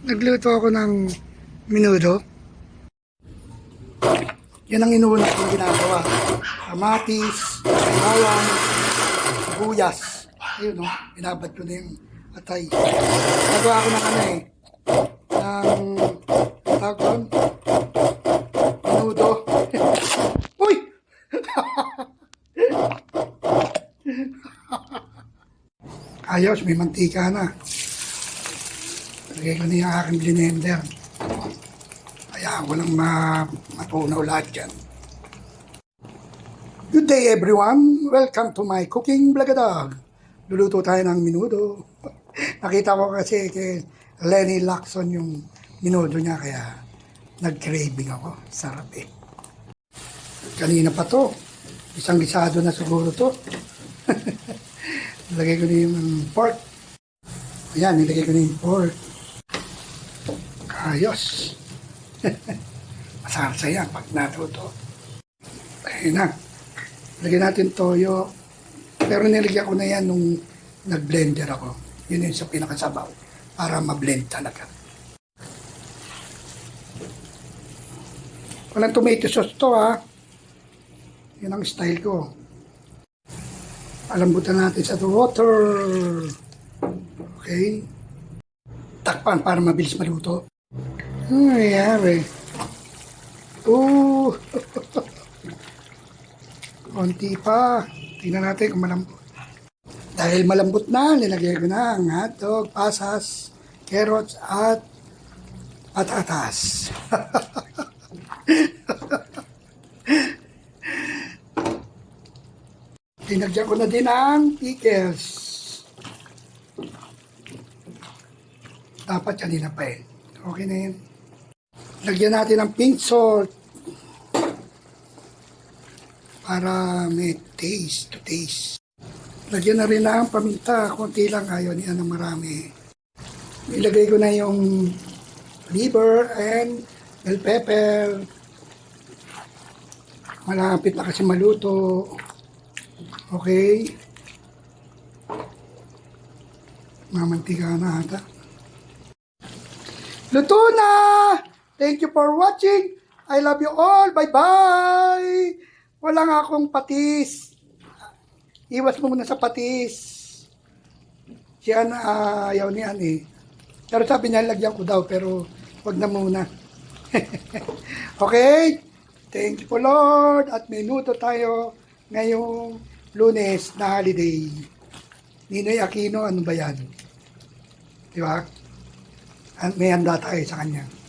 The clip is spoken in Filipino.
Nagluto ako ng minudo. Yan ang inuuna kong ginagawa. Kamatis, bawang, sibuyas. Ayun no, binabad ko na yung atay. Nagawa ko ng ano eh, ng tawag doon, minudo. Uy! Ayos, may mantika na. Lagay ko na yung aking blender. Kaya walang ma matunaw lahat yan. Good day everyone! Welcome to my cooking vlogadog. Luluto tayo ng minudo. Nakita ko kasi kay Lenny Lacson yung minudo niya kaya nag-craving ako. Sarap eh. Kanina pa to. Isang lisado na siguro to. Nilagay ko na yung pork. Ayan, nilagay ko na yung pork. Ayos. Masarap yan pag natuto. Ayun na. Lagyan natin toyo. Pero nilagyan ko na yan nung nag-blender ako. Yun yung sa pinakasabaw. Para ma-blend talaga. Walang tomato sauce to ha. Yan ang style ko. Palambutan natin sa water. Okay. Takpan para mabilis maluto. Ano nangyayari? Oo. Konti pa. Tingnan natin kung malambot. Dahil malambot na, nilagay ko na ang hotdog, pasas, carrots, at patatas. Tinagyan ko na din ang pickles. Dapat kanina pa eh. Okay na yun. Lagyan natin ng pink salt para may taste to taste. Lagyan na rin ng paminta. Kunti lang ayaw niya ng marami. Ilagay ko na yung liver and bell pepper. Malapit na kasi maluto. Okay. Mamantika na ata. Luto na! Thank you for watching. I love you all. Bye-bye! Wala nga akong patis. Iwas mo muna sa patis. Siya na ayaw niyan eh. Pero sabi niya, lagyan ko daw, pero wag na muna. okay? Thank you po Lord. At minuto tayo ngayong lunes na holiday. Ninoy Aquino, ano ba yan? Di ba? May handa tayo sa kanya.